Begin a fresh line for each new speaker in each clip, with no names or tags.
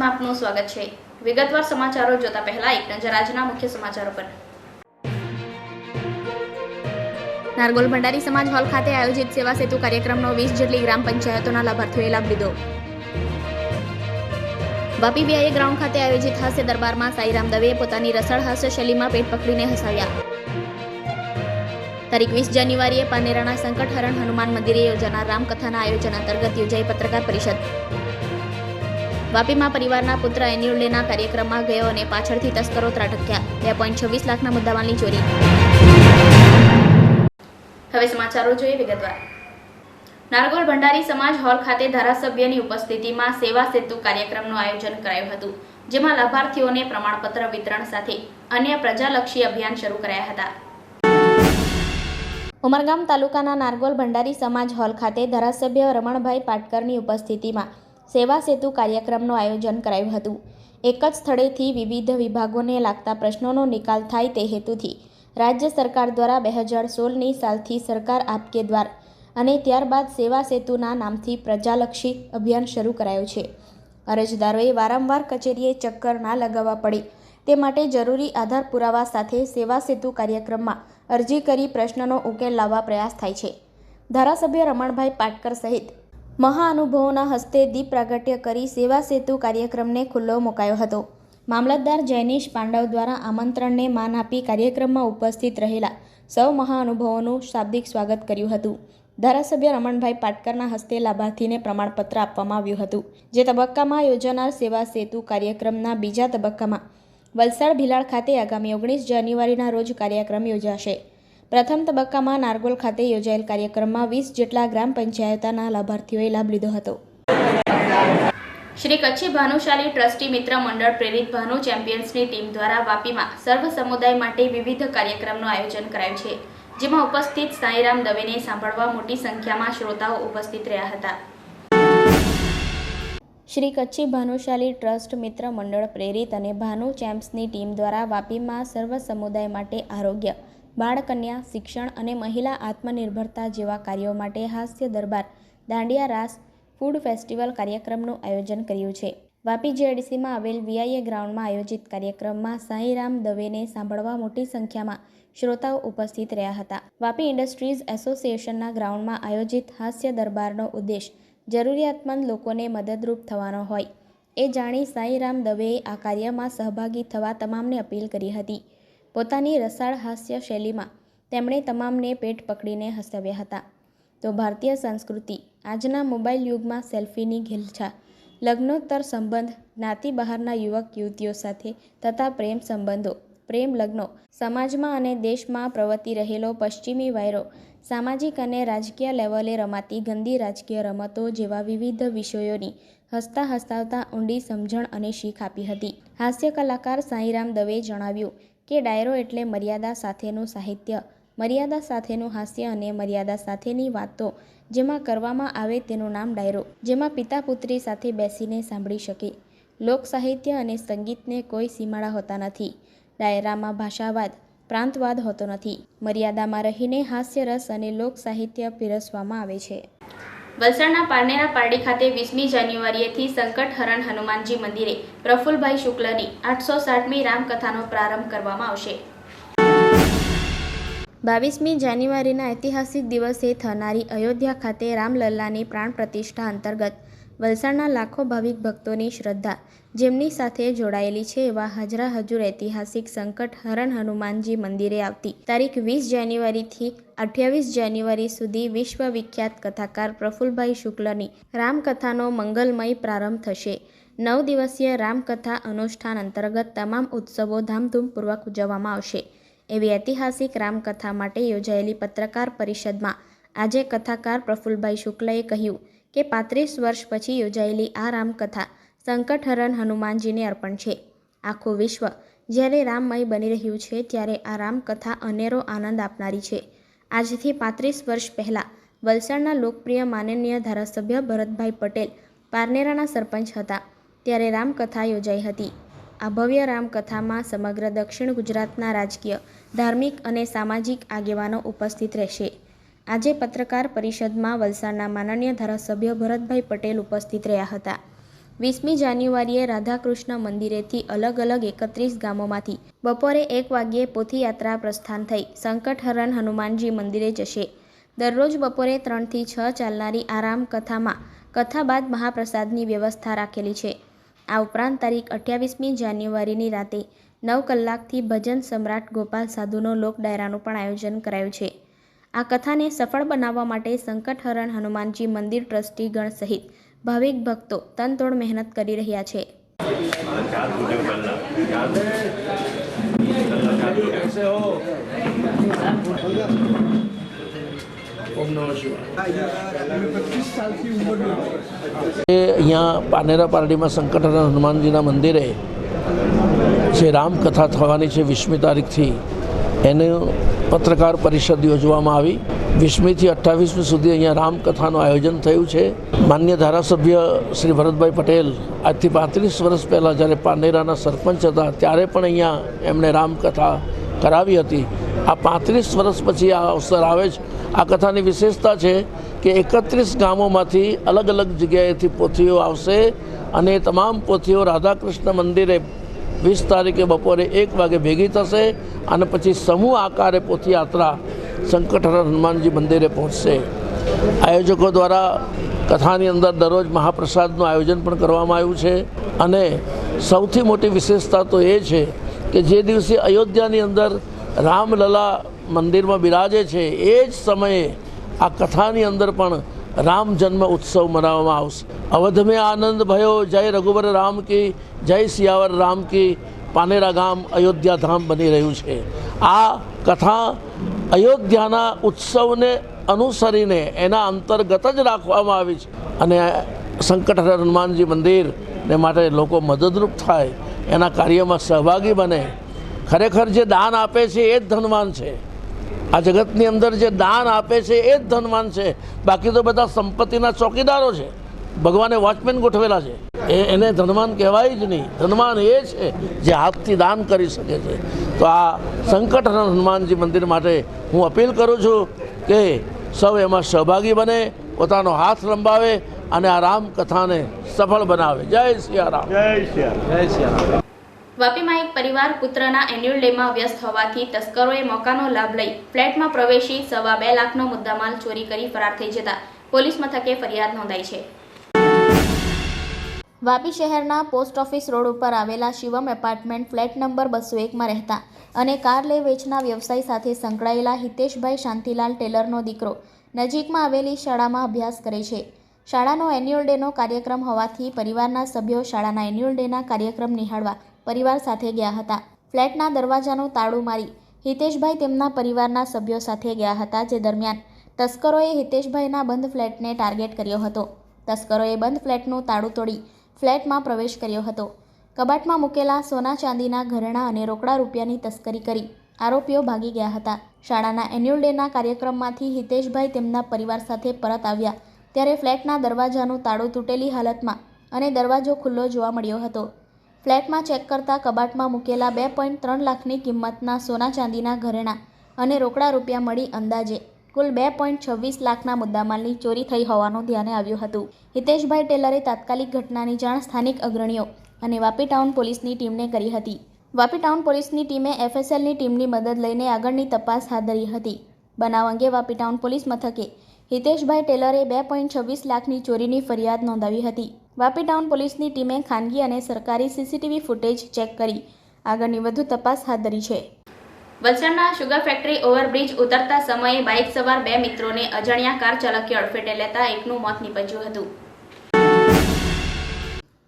ન્યૂઝમાં આપનું સ્વાગત છે. વિગતવાર સમાચારો જોતા પહેલા એક નજર આજના મુખ્ય સમાચારો પર. નારગોલ ભંડારી સમાજ હોલ ખાતે આયોજિત સેવા સેતુ કાર્યક્રમનો વીસ જેટલી ગ્રામ પંચાયતોના લાભાર્થીઓએ લાભ લીધો. વાપી બીઆઈએ ગ્રાઉન્ડ ખાતે આયોજિત હાસ્ય દરબારમાં સાઈરામ દવેએ પોતાની રસળ હાસ્ય શૈલીમાં પેટ પકડીને હસાવ્યા. તારીખ વીસ જાન્યુઆરીએ પાનેરાના સંકટહરણ હનુમાન મંદિરે યોજાનાર રામકથાના આયોજન અંતર્ગત યોજાઈ પત્રકાર પરિષદ. વાપીમાં પરિવારના પુત્ર એન્યુઅલ ડેના કાર્યક્રમમાં ગયો અને પાછળથી તસ્કરો ત્રાટક્યા. બે પોઈન્ટ છવ્વીસ લાખના મુદ્દામાલની ચોરી. હવે સમાચારો જોઈએ વિગતવાર. નારગોલ ભંડારી સમાજ હોલ ખાતે ધારાસભ્યની ઉપસ્થિતિમાં સેવા સેતુ કાર્યક્રમનું આયોજન કરાયું હતું, જેમાં લાભાર્થીઓને પ્રમાણપત્ર વિતરણ સાથે અન્ય પ્રજાલક્ષી અભિયાન શરૂ કરાયા હતા. ઉમરગામ તાલુકાના નારગોલ ભંડારી સમાજ હોલ ખાતે ધારાસભ્ય રમણભાઈ પાટકરની ઉપસ્થિતિમાં સેવા સેતુ કાર્યક્રમનું આયોજન કરાયું હતું. એક જ સ્થળેથી વિવિધ વિભાગોને લાગતા પ્રશ્નોનો નિકાલ થાય તે હેતુથી રાજ્ય સરકાર દ્વારા બે હજાર સોળની સાલથી સરકાર આપકે દ્વાર અને ત્યારબાદ સેવા સેતુના નામથી પ્રજાલક્ષી અભિયાન શરૂ કરાયું છે. અરજદારોએ વારંવાર કચેરીએ ચક્કર ના લગાવવા પડે. તે માટે જરૂરી આધાર પુરાવા સાથે સેવા સેતુ કાર્યક્રમમાં અરજી કરી પ્રશ્નનો ઉકેલ લાવવા પ્રયાસ થાય છે. ધારાસભ્ય રમણભાઈ પાટકર સહિત મહાઅનુભવોના હસ્તે દીપ પ્રાગટ્ય કરી સેવા સેતુ કાર્યક્રમને ખુલ્લો મુકાયો હતો. મામલતદાર જૈનિશ પાંડવ દ્વારા આમંત્રણને માન આપી કાર્યક્રમમાં ઉપસ્થિત રહેલા સૌ મહાઅનુભવોનું શાબ્દિક સ્વાગત કર્યું હતું. ધારાસભ્ય રમણભાઈ પાટકરના હસ્તે લાભાર્થીને પ્રમાણપત્ર આપવામાં આવ્યું હતું. જે તબક્કામાં યોજાનાર સેવા સેતુ કાર્યક્રમના બીજા તબક્કામાં વલસાડ ભિલાડ ખાતે આગામી ઓગણીસ જાન્યુઆરીના રોજ કાર્યક્રમ યોજાશે. પ્રથમ તબક્કામાં નારગોલ ખાતે યોજાયેલ કાર્યક્રમમાં વીસ જેટલા ગ્રામ પંચાયતના લાભાર્થીઓએ લાભ લીધો હતો. શ્રી કચ્છી ભાનુશાલી ટ્રસ્ટી મિત્ર મંડળ પ્રેરિત ભાનુ ચેમ્પિયન્સની ટીમ દ્વારા વાપીમાં સર્વ સમુદાય માટે વિવિધ કાર્યક્રમનું આયોજન કરાયું છે જેમાં ઉપસ્થિત સાંઈરામ દવેને સાંભળવા મોટી સંખ્યામાં શ્રોતાઓ ઉપસ્થિત રહ્યા હતા. શ્રી કચ્છી ભાનુશાલી ટ્રસ્ટ મિત્ર મંડળ પ્રેરિત અને ભાનુ ચેમ્પ્સની ટીમ દ્વારા વાપીમાં સર્વ સમુદાય માટે આરોગ્ય બાળકન્યા, શિક્ષણ અને મહિલા આત્મનિર્ભરતા જેવા કાર્યો માટે હાસ્ય દરબાર દાંડિયા રાસ ફૂડ ફેસ્ટિવલ કાર્યક્રમનું આયોજન કર્યું છે. વાપી જેડીસીમાં આવેલ વીઆઈએ ગ્રાઉન્ડમાં આયોજિત કાર્યક્રમમાં સાંઈરામ દવેને સાંભળવા મોટી સંખ્યામાં શ્રોતાઓ ઉપસ્થિત રહ્યા હતા. વાપી ઇન્ડસ્ટ્રીઝ એસોસિએશનના ગ્રાઉન્ડમાં આયોજિત હાસ્ય દરબારનો ઉદ્દેશ જરૂરિયાતમંદ લોકોને મદદરૂપ થવાનો હોય. એ જાણી સાંઈરામ દવેએ આ કાર્યમાં સહભાગી થવા તમામને અપીલ કરી હતી. પોતાની રસાળ હાસ્ય શૈલીમાં તેમણે તમામને પેટ પકડીને હસાવ્યા હતા. તો ભારતીય સંસ્કૃતિ આજના મોબાઈલ યુગમાં સેલ્ફીની ઘીલછા. લગ્નોત્તર સંબંધ જ્ઞાતિ બહારના યુવક યુવતીઓ સાથે તથા પ્રેમ સંબંધો, પ્રેમ લગ્નો, સમાજમાં અને દેશમાં પ્રવર્તી રહેલો પશ્ચિમી વાયરો, સામાજિક અને રાજકીય લેવલે રમાતી ગંદી રાજકીય રમતો જેવા વિવિધ વિષયોની હસતા હસાવતા ઊંડી સમજણ અને શીખ આપી હતી. હાસ્ય કલાકાર સાંઈરામ દવેએ જણાવ્યું કે ડાયરો એટલે મર્યાદા સાથેનું સાહિત્ય. મર્યાદા સાથેનું હાસ્ય અને મર્યાદા સાથેની વાતો જેમાં કરવામાં આવે તેનું નામ ડાયરો, જેમાં પિતા પુત્રી સાથે બેસીને સાંભળી શકે. લોક સાહિત્ય અને સંગીતને કોઈ સીમાડા હોતા નથી. ડાયરામાં ભાષાવાદ, પ્રાંતવાદ હોતો નથી. મર્યાદામાં રહીને હાસ્યરસ અને લોક સાહિત્ય પીરસવામાં આવે છે. વલસાડના પારનેરા પારડી ખાતે વીસમી જાન્યુઆરીએથી સંકટ હરણ હનુમાનજી મંદિરે પ્રફુલભાઈ શુક્લની આઠસો સાઠમી રામકથાનો પ્રારંભ કરવામાં આવશે. બાવીસમી જાન્યુઆરીના ઐતિહાસિક દિવસે થનારી અયોધ્યા ખાતે રામલલ્લાની પ્રાણ પ્રતિષ્ઠા અંતર્ગત વલસાડના લાખો ભાવિક ભક્તોની શ્રદ્ધા જેમની સાથે જોડાયેલી છે એવા હાજરા હજુર ઐતિહાસિક સંકટ હરણ હનુમાનજી મંદિરે આવતી. તારીખ વીસ જાન્યુઆરીથી અઠ્યાવીસ જાન્યુઆરી સુધી વિશ્વવિખ્યાત કથાકાર પ્રફુલભાઈ શુક્લની રામકથાનો મંગલમય પ્રારંભ થશે. નવ દિવસીય રામકથા અનુષ્ઠાન અંતર્ગત તમામ ઉત્સવો ધામધૂમપૂર્વક ઉજવવામાં આવશે. એવી ઐતિહાસિક રામકથા માટે યોજાયેલી પત્રકાર પરિષદમાં આજે કથાકાર પ્રફુલભાઈ શુક્લએ કહ્યું કે પાંત્રીસ વર્ષ પછી યોજાયેલી આ રામકથા સંકટહરણ હનુમાનજીને અર્પણ છે. આખું વિશ્વ જ્યારે રામમય બની રહ્યું છે ત્યારે આ રામકથા અનેરો આનંદ આપનારી છે. આજથી પાંત્રીસ વર્ષ પહેલાં વલસાડના લોકપ્રિય માનનીય ધારાસભ્ય ભરતભાઈ પટેલ પારનેરાના સરપંચ હતા. ત્યારે રામકથા યોજાઈ હતી. આ ભવ્ય રામકથામાં સમગ્ર દક્ષિણ ગુજરાતના રાજકીય, ધાર્મિક અને સામાજિક આગેવાનો ઉપસ્થિત રહેશે. આજે પત્રકાર પરિષદમાં વલસાડના માનનીય ધારાસભ્ય ભરતભાઈ પટેલ ઉપસ્થિત રહ્યા હતા. વીસમી જાન્યુઆરીએ રાધાકૃષ્ણ મંદિરેથી અલગ અલગ એકત્રીસ ગામોમાંથી બપોરે એક વાગ્યે પોથીયાત્રા પ્રસ્થાન થઈ. સંકટહરણ હનુમાનજી મંદિરે જશે. દરરોજ બપોરે ત્રણથી છ ચાલનારી આરામ કથામાં કથા બાદ મહાપ્રસાદની વ્યવસ્થા રાખેલી છે. આ ઉપરાંત તારીખ અઠ્યાવીસમી જાન્યુઆરીની રાતે નવ કલાકથી ભજન સમ્રાટ ગોપાલ સાધુનો લોક ડાયરાનું પણ આયોજન કરાયું છે. આ કથાને સફળ બનાવવા માટે સંકટહરણ હનુમાનજી મંદિર ટ્રસ્ટી ગણ સહિત ભાવિક ભક્તો તનતોડ મહેનત કરી રહ્યા છે.
અહીંયા પાનેરા પારડીમાં સંકટહરણ હનુમાનજીના મંદિરે જે રામકથા થવાની છે વીસમી તારીખથી એનું પત્રકાર પરિષદ યોજવામાં આવી. વીસમીથી અઠ્ઠાવીસમી સુધી અહીંયા રામકથાનું આયોજન થયું છે. માન્ય ધારાસભ્ય શ્રી ભરતભાઈ પટેલ આજથી પાંત્રીસ વર્ષ પહેલાં જ્યારે પાનેરાના સરપંચ હતા, ત્યારે પણ અહીંયા એમણે રામકથા કરાવી હતી. આ પાંત્રીસ વર્ષ પછી આ અવસર આવે છે આ કથાની વિશેષતા છે કે એકત્રીસ ગામોમાંથી અલગ અલગ જગ્યાએથી પોથીઓ આવશે અને તમામ પોથીઓ રાધાકૃષ્ણ મંદિરે વીસ તારીખે બપોરે એક વાગે ભેગી થશે અને પછી સમૂહ આકારે પોથીયાત્રા સંકટહરણ હનુમાનજી મંદિરે પહોંચશે. આયોજકો દ્વારા કથાની અંદર દરરોજ મહાપ્રસાદનું આયોજન પણ કરવામાં આવ્યું છે. અને સૌથી મોટી વિશેષતા તો એ છે કે જે દિવસે અયોધ્યાની અંદર રામલલા મંદિરમાં બિરાજે છે, એ જ સમયે આ કથાની અંદર પણ રામ જન્મ ઉત્સવ મનાવવામાં આવશે. અવધ મેં આનંદ ભયો, જય રઘુવર રામ કી, જય સિયાવર રામ કી, પાનેરા ગામ અયોધ્યા ધામ બની રહ્યું છે. આ કથા અયોધ્યાના ઉત્સવને અનુસરીને એના અંતર્ગત જ રાખવામાં આવી છે. અને સંકટ હનુમાનજી મંદિરને માટે લોકો મદદરૂપ થાય, એના કાર્યમાં સહભાગી બને. ખરેખર જે દાન આપે છે એ જ ધનવાન છે. આ જગતની અંદર જે દાન આપે છે એ જ ધનવાન છે. બાકી તો બધા સંપત્તિના ચોકીદારો છે. ભગવાને વોચમેન ગોઠવેલા છે. એ એને ધનવાન કહેવાય જ નહીં. ધનવાન એ છે જે હાથથી દાન કરી શકે છે. તો આ સંકટ હનુમાનજી મંદિર માટે હું અપીલ કરું છું કે સૌ એમાં સહભાગી બને પોતાનો હાથ લંબાવે અને આ રામકથાને સફળ બનાવે. જય સિયારામ.
વાપીમાં એક પરિવાર પુત્રના એન્યુઅલ ડેમાં વ્યસ્ત હોવાથી તસ્કરોએ મોકાનો લાભ લઈ ફ્લેટમાં પ્રવેશી સવા બે લાખનો મુદ્દામાલ ચોરી કરી ફરાર થઈ જતા પોલીસ મથકે ફરિયાદ નોંધાઈ છે. વાપી શહેરના પોસ્ટ ઓફિસ રોડ ઉપર આવેલા શિવમ એપાર્ટમેન્ટ ફ્લેટ નંબર બસો એકમાં રહેતા અને કાર લે વેચના વ્યવસાય સાથે સંકળાયેલા હિતેશભાઈ શાંતિલાલ ટેલરનો દીકરો નજીકમાં આવેલી શાળામાં અભ્યાસ કરે છે. શાળાનો એન્યુઅલ ડેનો કાર્યક્રમ હોવાથી પરિવારના સભ્યો શાળાના એન્યુઅલ ડેના કાર્યક્રમ નિહાળવા પરિવાર સાથે ગયા હતા. ફ્લેટના દરવાજાનું તાળું મારી હિતેશભાઈ તેમના પરિવારના સભ્યો સાથે ગયા હતા જે દરમિયાન તસ્કરોએ હિતેશભાઈના બંધ ફ્લેટને ટાર્ગેટ કર્યો હતો. તસ્કરોએ બંધ ફ્લેટનું તાળું તોડી ફ્લેટમાં પ્રવેશ કર્યો હતો. કબાટમાં મૂકેલા સોના ચાંદીના ઘરેણાં અને રોકડા રૂપિયાની તસ્કરી કરી આરોપીઓ ભાગી ગયા હતા. શાળાના એન્યુઅલ ડેના કાર્યક્રમમાંથી હિતેશભાઈ તેમના પરિવાર સાથે પરત આવ્યા ત્યારે ફ્લેટના દરવાજાનું તાળું તૂટેલી હાલતમાં અને દરવાજો ખુલ્લો જોવા મળ્યો હતો. ફ્લેટમાં ચેક કરતા કબાટમાં મૂકેલા બે પોઈન્ટ ત્રણ લાખની કિંમતના સોના ચાંદીના ઘરેણાં અને રોકડા રૂપિયા મળી અંદાજે. કુલ બે પોઈન્ટ છવ્વીસ લાખના મુદ્દામાલની ચોરી થઈ હોવાનું ધ્યાને આવ્યું હતું. હિતેશભાઈ ટેલરે તાત્કાલિક ઘટનાની જાણ સ્થાનિક અગ્રણીઓ અને વાપી ટાઉન પોલીસની ટીમને કરી હતી. વાપી ટાઉન પોલીસની ટીમે એફએસએલની ટીમની મદદ લઈને આગળની તપાસ હાથ ધરી હતી. બનાવ અંગે વાપી ટાઉન પોલીસ મથકે હિતેશભાઈ ટેલરે બે પોઈન્ટ છવ્વીસ લાખની ચોરીની ફરિયાદ નોંધાવી હતી. વાપી ટાઉન પોલીસની ટીમે ખાનગી અને સરકારી સીસીટીવી ફૂટેજ ચેક કરી. આગળની વધુ તપાસ હાથ ધરી છે. વલસાડના શુગર ફેક્ટરી ઓવરબ્રિજ ઉતરતા સમયે બાઇક સવાર બે મિત્રોને અજાણ્યા કાર ચાલકે અડફેટે લેતા એકનું મોત નીપજ્યું હતું.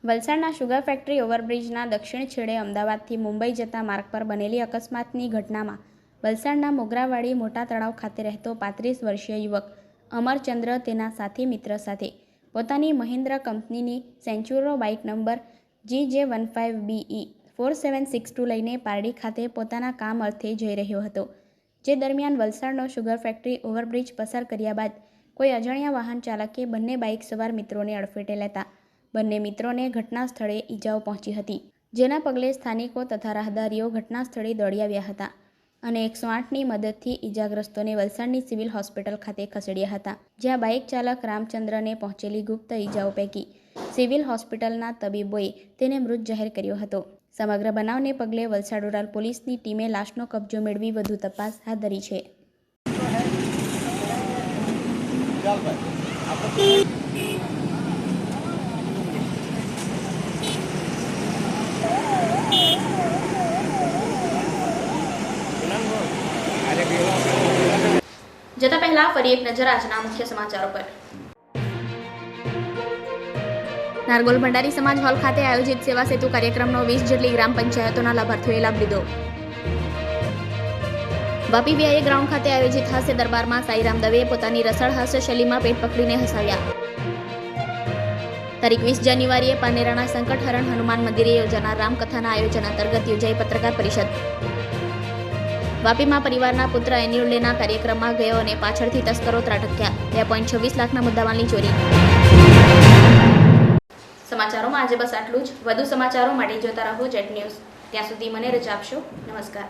વલસાડના શુગર ફેક્ટરી ઓવરબ્રિજના દક્ષિણ છેડે અમદાવાદથી મુંબઈ જતા માર્ગ પર બનેલી અકસ્માતની ઘટનામાં વલસાડના મોગરાવાડી મોટા તળાવ ખાતે રહેતો પાંત્રીસ વર્ષીય યુવક અમરચંદ્ર તેના સાથી મિત્ર સાથે પોતાની મહિન્દ્રા કંપનીની સેન્ચુરો bike number G J one five B E four seven six two લઈને પારડી ખાતે પોતાના કામ અર્થે જઈ રહ્યો હતો, જે દરમિયાન વલસાડનો શુગર ફેક્ટરી ઓવરબ્રિજ પસાર કર્યા બાદ કોઈ અજાણ્યા વાહન ચાલકે બંને બાઇક સવાર મિત્રોને અડફેટે લેતા, બંને મિત્રોને ઘટના સ્થળે ઈજાઓ પહોંચી હતી, જેના પગલે સ્થાનિકો તથા રાહદારીઓ ઘટના સ્થળે દોડી આવ્યા હતા. અને એકસો આઠની મદદથી ઈજાગ્રસ્તોને વલસાડની સિવિલ હોસ્પિટલ ખાતે ખસેડ્યા હતા, જ્યાં બાઇક ચાલક રામચંદ્રને પહોંચેલી ગુપ્ત ઈજાઓ પૈકી સિવિલ હોસ્પિટલના તબીબોએ તેને મૃત જાહેર કર્યો હતો. સમગ્ર બનાવને પગલે વલસાડ રૂરલ પોલીસની ટીમે લાશનો કબજો મેળવી વધુ તપાસ હાથ ધરી છે. જતા પહેલા ફરી એક નજર આજના મુખ્ય સમાચારો પર. નારગોલ ભંડારી સમાજ હોલ ખાતે આયોજિત સેવા સેતુ કાર્યક્રમનો વીસ જેટલી ગ્રામ પંચાયતોના લાભાર્થીઓએ લાભ લીધો. વાપી વીઆઈએ ગ્રાઉન્ડ ખાતે આયોજિત હાસ્ય દરબારમાં સાઈરામ દવેએ પોતાની રસળ હાસ્ય શૈલીમાં પેટ પકડીને હસાવ્યા. તારીખ વીસ જાન્યુઆરીએ પાનેરાના સંકટહરણ હનુમાન મંદિરે યોજાનાર રામકથાના આયોજન અંતર્ગત યોજાઈ પત્રકાર પરિષદ. વાપીમાં પરિવારના પુત્ર એન્યુઅલ કાર્યક્રમમાં ગયો અને પાછળથી તસ્કરો ત્રાટક્યા. બે પોઈન્ટ છવ્વીસ લાખના મુદ્દામાલની ચોરી. સમાચારોમાં આજે બસ આટલું જ. વધુ સમાચારો માટે જોતા રહો જેટ ન્યૂઝ. ત્યાં સુધી મને રજા આપશો. નમસ્કાર.